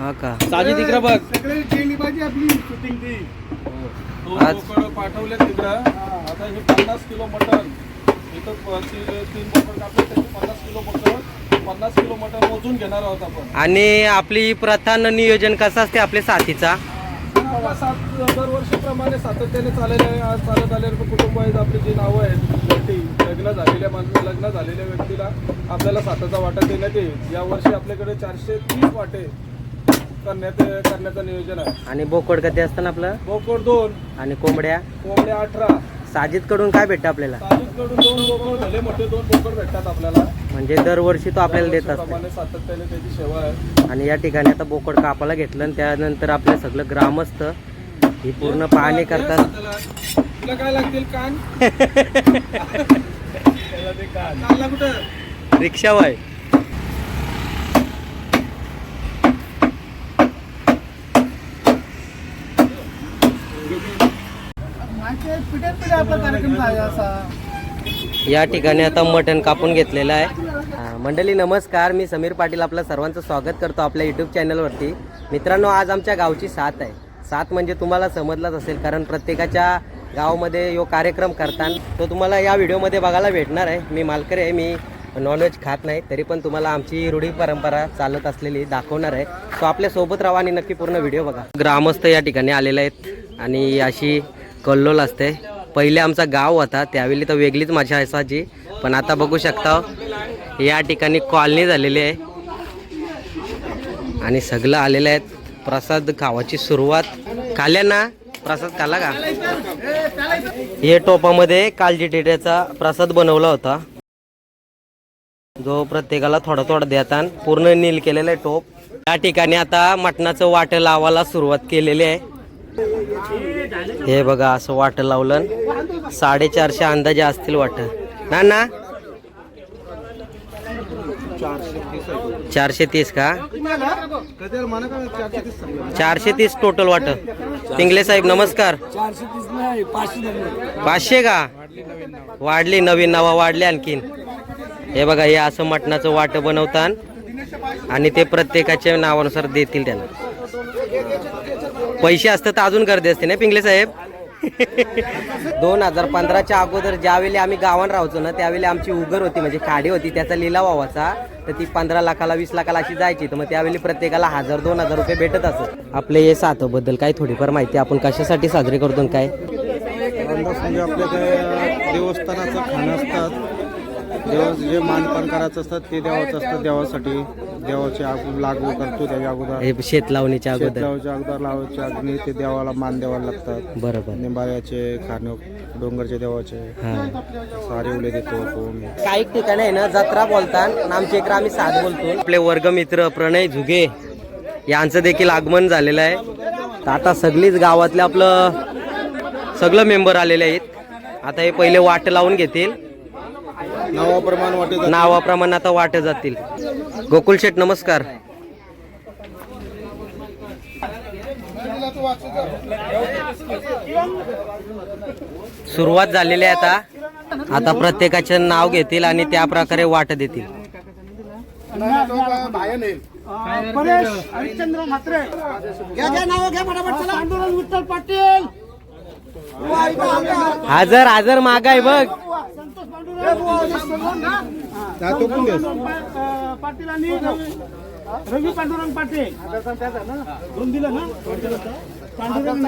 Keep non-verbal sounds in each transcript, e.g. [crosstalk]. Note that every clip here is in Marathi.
हा का? साजी तिकडं बघ. सगळे केली पाहिजे आपली शूटिंग ती दोन आज- बोकडं पाठवले तिकडं. आता हे पन्नास किलो मटण. इथं प- ती- तीन बोकड कापले त्याचे पन्नास किलो मटण. पन्नास किलो मटण मोजून घेणार आहोत आपण. आणि आपली प्रथा न नियोजन कसं असते आपल्या साथीचा? सात दरवर्षीप्रमाणे सातत्याने चाललेलं आहे. आज चालत आलेलं कुटुंब आहेत आपली जी नावं आहेत मोठी लग्न झालेल्या माणसं लग्न झालेल्या व्यक्तीला आपल्याला साताचा वाटा देण्यात येईल. यावर्षी आपल्याकडे चारशे तीस वाटे करण्यात करण्याचं नियोजन आहे. आणि बोकड कधी असतं ना आपलं? बोकड दोन. आणि कोंबड्या? कोंबड्या अठरा. साजिदकडून काय भेटतं आपल्याला? साजिदकडून दोन बोकड भले मोठे दोन बोकड भेटतात आपल्याला. म्हणजे दरवर्षी तो आपल्याला देत असतो प्रमाणे सातत्याने त्याची सेवा आहे. आणि या ठिकाणी आता बोकड कापायला घेतलं आणि त्यानंतर आपलं सगळं ग्रामस्थ ही पूर्ण पाहणी करतात. तुला काय लागतील? कान? [laughs] त्याला ते कान. कानला कुठं? रिक्षावाय मागच्या पिढ्यात पिढ्या आपला कार्यक्रम झाला असा या ठिकाणी आता मटण कापून घेतलेलं आहे. मंडळी नमस्कार. मी समीर पाटील आपलं सर्वांचं स्वागत करतो आपल्या यूट्यूब चॅनलवरती मित्रांनो आज आमच्या गावची साथ आहे. साथ म्हणजे तुम्हाला समजलाच असेल कारण प्रत्येकाच्या गावामध्ये यो कार्यक्रम करताना. तो तुम्हाला या व्हिडिओमध्ये बघायला भेटणार आहे. मी मालकरी आहे मी नॉनव्हेज खात नाही तरी पण तुम्हाला आमची रूढी परंपरा चालत असलेली दाखवणार आहे. तो आपल्यासोबत राहा आणि नक्की पूर्ण व्हिडिओ बघा. ग्रामस्थ या ठिकाणी आलेले आहेत. आणि अशी कल्लोल असते. पहिले आमचा गाव होता त्यावेळी तर वेगळीच मजा असायची. पण आता बघू शकता या ठिकाणी कॉलनी झालेली आहे. आणि सगळं आलेलं आहेत. प्रसाद खावाची सुरुवात. खाल्या ना? प्रसाद खाला का? हे टोपामध्ये कालजी टेट्याचा प्रसाद बनवला होता. जो प्रत्येकाला थोडा थोडा देतान पूर्ण नील केलेला आहे टोप. या ठिकाणी आता मटणाचं वाटं लावायला सुरुवात केलेली आहे. हे बघा असं वाट लावलं. साडेचारशे अंदाजे असतील वाट. ना ना चारशे तीस का? चारशे तीस टोटल वाट. पिंगले साहेब नमस्कार. पाचशे पाचशे का? वाढली नवीन नावा वाढली आणखीन. हे बघा हे असं मटणाचं वाट बनवतात आणि ते प्रत्येकाच्या नावानुसार देतील त्यांना. पैसे असतात तर अजून गर्दी असते ना पिंगले साहेब? दोन हजार पंधराच्या अगोदर ज्यावेळी आम्ही गावात राहायचो ना त्यावेळी आमची उगर होती म्हणजे खाडी होती त्याचा लिलाव व्हावाचा तर ती पंधरा लाखाला वीस लाखाला अशी जायची. तर मग त्यावेळी प्रत्येकाला हजार दोन हजार रुपये भेटत असत. आपले हे साथबद्दल काय थोडीफार माहिती आपण कशासाठी साजरे करतो आणि काय? म्हणजे आपल्या देवस्थानाचं खाणं असतात देव जे मानपान करायचं असतात ते देवाचं असतं. देवासाठी देवाची आग लागू करतो त्याच्या अगोदर. हे शेत लावणीच्या शेत अगोदर. लावायच्या अगोदर लावायच्या अग्नी ते देवाला मान द्यावा लागतात. बरोबर. निंबाळ्याचे खाणं डोंगरचे देवाचे. हा. सारे उले देतो कोण काही ठिकाणी आहे ना जत्रा बोलतात. आणि आमच्या इकडे आम्ही साथ बोलतो. आपले वर्गमित्र प्रणय झुगे यांचं देखील आगमन झालेलं आहे. तर आता सगळीच गावातले आपलं सगळं मेंबर आलेले आहेत. आता हे पहिले वाट लावून घेतील. नावाप्रमाण वाटे नावाप्रमाणे आता वाट जातील. गोकुल शेठ नमस्कार. सुरुवात झालेली आहे आता. आता प्रत्येकाचे नाव घेतील आणि त्या प्रकारे वाट देतील. हरिश्चंद्र म्हात्रे नाव घ्या फटाफट चला विठ्ठल पाटील हजर हजर मागाय बघ. पाटील आणि रवी पांडुरंग पाटील दोन दिलं ना पांडुरंग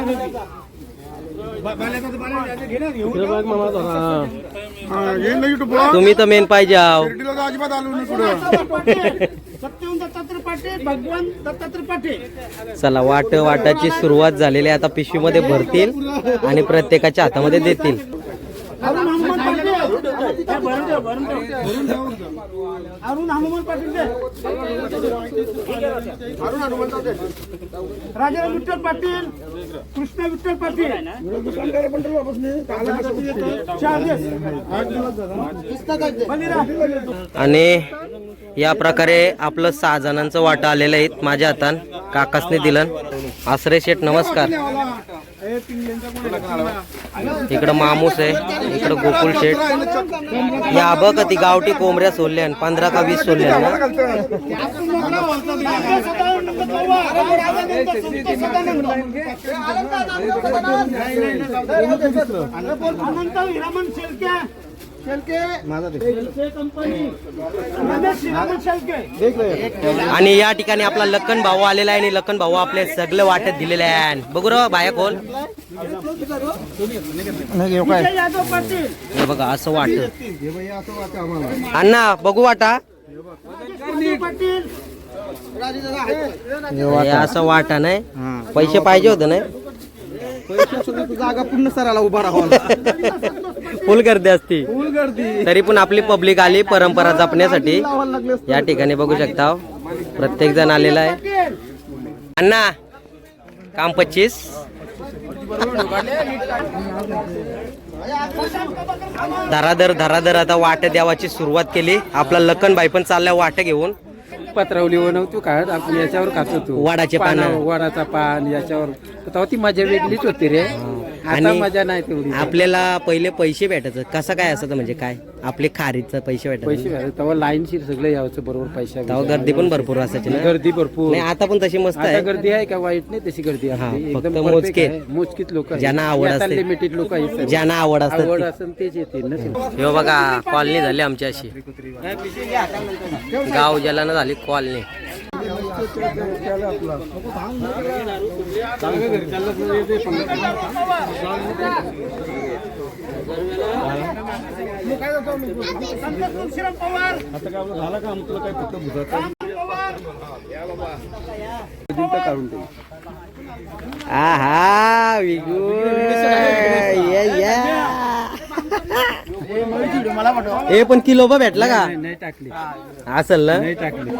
तुम्ही तर मेन पाहिजे अजिबात आलो भगवान चला वाट वाटाची सुरुवात झालेली आहे. आता पिशवीमध्ये भरतील आणि प्रत्येकाच्या हातामध्ये देतील. अरुण हनुमान पाटील. राजाराम विठ्ठल पाटील कृष्ण विठ्ठल पाटील. आणि या प्रकारे आपलं सहा जणांचं वाटा आलेलं आहे माझ्या हातान काकासने दिलं. आसरे शेठ नमस्कार. इकडं मामूस आहे इकडं गोकुल शेठ. या बघ ती गावठी कोंबड्या सोडल्या पंधरा का वीस सोडल्या ना. हिरामन शेलके माझा दे. शेलके कंपनी रमेश हिरामन शेलके आणि या ठिकाणी आपला लखन भाऊ आलेला आहे आणि लखन भाऊ आपले सगळं वाटत दिलेलं आहे. बघू र बाया हे बघा असं वाटत अण्णा बघू वाटा. हे असं वाटा नाही. पैसे पाहिजे होते नाही? जागा पूर्ण सराला उभा राहावा फुल गर्दी असती. फुल गर्दी. तरी पण आपली पब्लिक आली परंपरा जपण्यासाठी. या ठिकाणी बघू शकता. प्रत्येक जण आलेला आहे. अण्णा काम पच्चीस. धराधर धराधर आता वाट द्यावाची सुरुवात केली. आपला लखनबाई पण चाललाय वाट घेऊन. पत्रावली बनवतो काय? आपण याच्यावर खात होतो. वडाचे पानं. वडाचा पान याच्यावर. तेव्हा ती मजा वेगळीच होती रे. आणि मजा नाही तेवढी. आपल्याला पहिले पैसे भेटायचं. कसं काय असतं म्हणजे काय? आपले खारीचं पैसे पैसे भेटायचं. भरायचे. तेव्हा लाईनशीर सगळं यावचं बरोबर पैसा तेव्हा गर्दी पण भरपूर असायची ना. गर्दी भरपूर. नाही आता पण तशी मस्त आता आहे. गर्दी आहे का? वाईट नाही तशी गर्दी हा, असते. फक्त एकदम perfect मोजके. आहे. मोजकीत लोक ज्यांना आवड असते. लिमिटेड लोक आहेत. ज्यांना आवड असतात आवड ती. असेल तेच येतील ना हे बघा कॉलनी झाली आमची अशी. गाव जलानं झाली कॉलनी. संतोष तुळशीराम काढून हा विगू ये ये. हे पण किलो बा भेटला का? नाही, नाही टाकली. असेल ना नाही टाकली.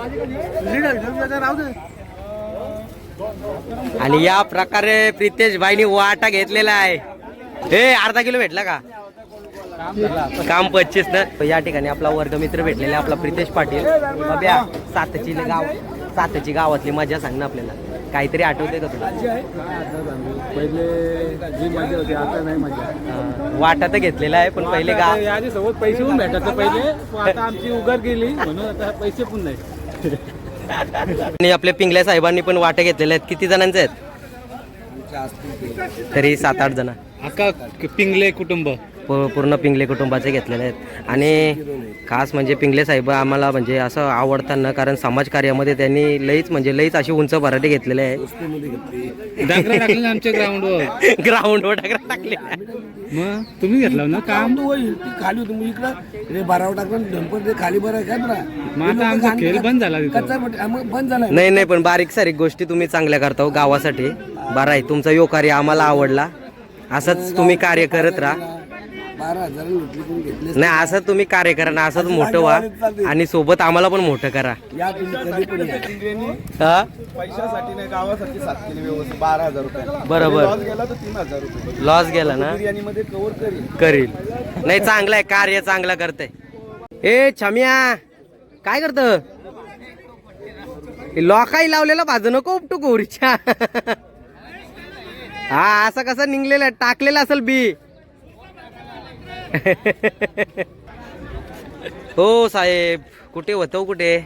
आणि या प्रकारे प्रितेश भाईनी वाटा घेतलेला आहे. हे अर्धा किलो भेटला का? काम पच्चीस ना या ठिकाणी आपला वर्गमित्र भेटलेला आपला प्रितेश पाटील. बाब्या सातची गाव सातची गावातली मजा सांग ना आपल्याला. काहीतरी आठवते का तुला? पहिले जी मजा होती आता नाही मजा. वाटा तर घेतलेला आहे पण पहिले आधी सोबत पैसे पण भेटायचं पहिले पण आता आमची उघड गेली म्हणून आता पैसे पण नाही. आणि आपल्या पिंगल्या साहेबांनी पण वाटे घेतलेले आहेत. किती जणांचे आहेत? तरी सात आठ जण. अका पिंगले कुटुंब. पू- पूर्ण पिंगले कुटुंबाचे घेतलेले आहेत. आणि खास म्हणजे पिंगले साहेब आम्हाला म्हणजे असं आवडताना कारण समाजकार्यामध्ये त्यांनी लईच म्हणजे लईच अशी उंच भराटे घेतलेले आहे. [laughs] आमच्या ग्राउंडवर ग्राउंडवर टाकले टाकले. मग? तुम्ही घेतला ना काम? होईल ती खाली होती. इकडं रे बारावं टाकलं खाली बरं काय खेळ बंद झाला बंद झालाय नाही नाही पण बारीक सारीक गोष्टी तुम्ही चांगल्या करता हो गावासाठी. बरं आहे तुमचा यो कार्य आम्हाला आवडला. असंच तुम्ही कार्य करत राहा. बारा हजार लुटली कोण घेतले नाही. असं तुम्ही कार्य करा ना असंच मोठं व्हा. आणि सोबत आम्हाला पण मोठं करा. या तुम्ही कधी पण या. हा? पैशासाठी नाही गावासाठी सात केली व्यवस्थित बारा हजार रुपये. बरोबर. लॉस गेला तर तीन हजार रुपये. लॉस गेला ना? बिर्याणीमध्ये कव्हर करील करील. नाही चांगलं आहे कार्य चांगलं करते ए छम्या काय करत? लॉकाई लावलेला बाजू नको उपटू गोरीच्या. हा असं कसं निघलेलं आहे, टाकलेलं असेल बी. [laughs] हो साहेब कुठे होतो कुठे?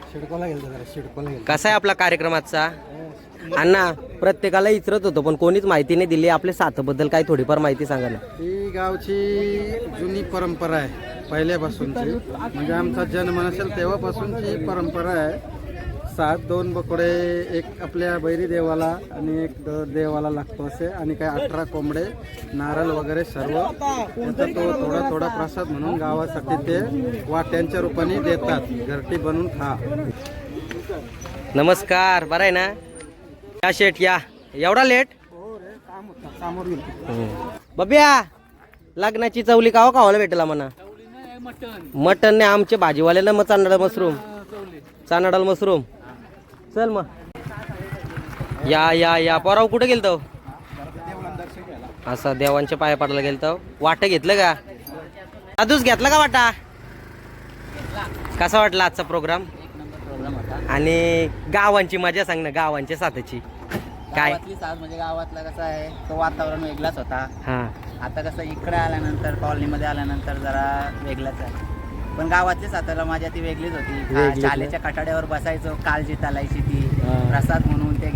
कसा आहे आपला कार्यक्रम आजचा अण्णा प्रत्येकाला इचरत होतो पण कोणीच माहिती नाही दिली. आपल्या साथबद्दल काही थोडीफार माहिती सांगा ना. ही गावची जुनी परंपरा आहे पहिल्यापासूनची. म्हणजे आमचा जन्म नसेल तेव्हापासूनची ही परंपरा आहे. सात दोन बोकडे एक आपल्या बैरी देवाला आणि एक देवाला लागतो असे. आणि काय अठरा कोंबडे नारळ वगैरे सर्व. त्याचा तो थोडा थोडा प्रसाद म्हणून गावासाठी ते वाट्यांच्या रूपाने देतात. घरटी बनवून खा. नमस्कार बरं आहे ना? या शेट या. एवढा लेट बब्या लग्नाची चवली कावा खावायला भेटला म्हणा मटन नाही आमचे भाजीवाल्याला मग चांदडा मशरूम. चांदडाल मशरूम. चल मग. या या या. पोराव कुठे गेलतो? असं देवांच्या पाया पडायला गेलतो. वाट घेतलं का? अजूच घेतला का वाटा? कसा वाटला आजचा प्रोग्राम आणि गावांची मजा सांग ना गावांच्या साथची. काय? म्हणजे गावातला कसं आहे तो वातावरण वेगळाच होता. हा. आता कसं इकडे आल्यानंतर कॉलनीमध्ये आल्यानंतर जरा वेगळाच आहे. पण गावातली सातारा माझ्या ती वेगळीच होती. वेगळीच ना? शालेच्या कठाड्यावर बसायचो कालजी चालायची ती हा. प्रसाद म्हणून ते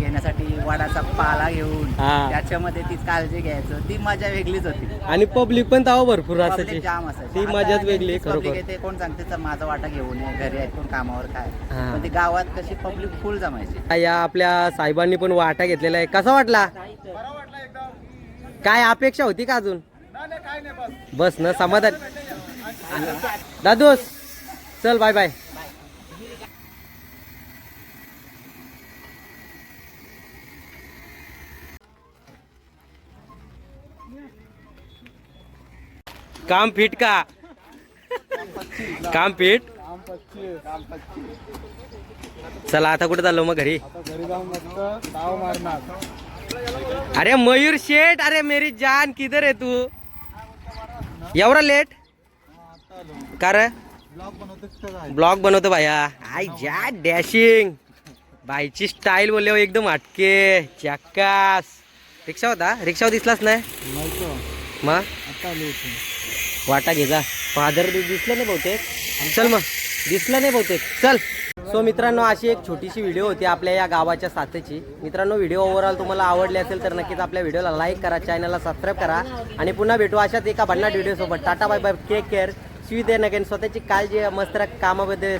झाडाचा पाला घेऊन हा. त्याच्यामध्ये ती काळजी घ्यायचं. ती मजा वेगळीच होती. आणि पब्लिक पण तेव्हा भरपूर असायची. जाम असायची. ती आता मजाच वेगळी नेमकीच public खरोखर येते कोण सांगते "चल, माझा वाटा घेऊन ये घरी आहेत कोण कामावर काय हा. पण ती गावात कशी पब्लिक फुल जमायची. या आपल्या साहेबांनी पण वाटा घेतलेला आहे. कसा वाटला? काय अपेक्षा होती का अजून? बस ना समाधान. दादूस चल बाय बाय काम फिट का? काम फिट? चला आता कुठे चाललो मग घरी? अरे मयूर शेठ अरे मेरी जान किधर आहे तू? एवढा लेट का रे ब्लॉग बनवतो भाया. आय जा डॅशिंग बाईची स्टाईल बोलले एकदम हटके. चक्कास. रिक्षा होता? रिक्षावर दिसलाच नाही? मग? वाटा घे जा. फादर दिसलं नाही बहुतेक. चल मग. दिसलं नाही बहुतेक. चल. सो मित्रांनो अशी एक छोटीशी व्हिडिओ होती आपल्या या गावाच्या साथीची. मित्रांनो व्हिडिओ ओव्हरऑल तुम्हाला आवडले असेल तर नक्कीच आपल्या व्हिडिओला लाईक करा चॅनलला सबस्क्राईब करा. आणि पुन्हा भेटू अशाच एका भन्नाट व्हिडिओ सोबत. Tata bye bye take care स्वी दे नगेन स्वतःची काळजी मस्त कामाबद्दल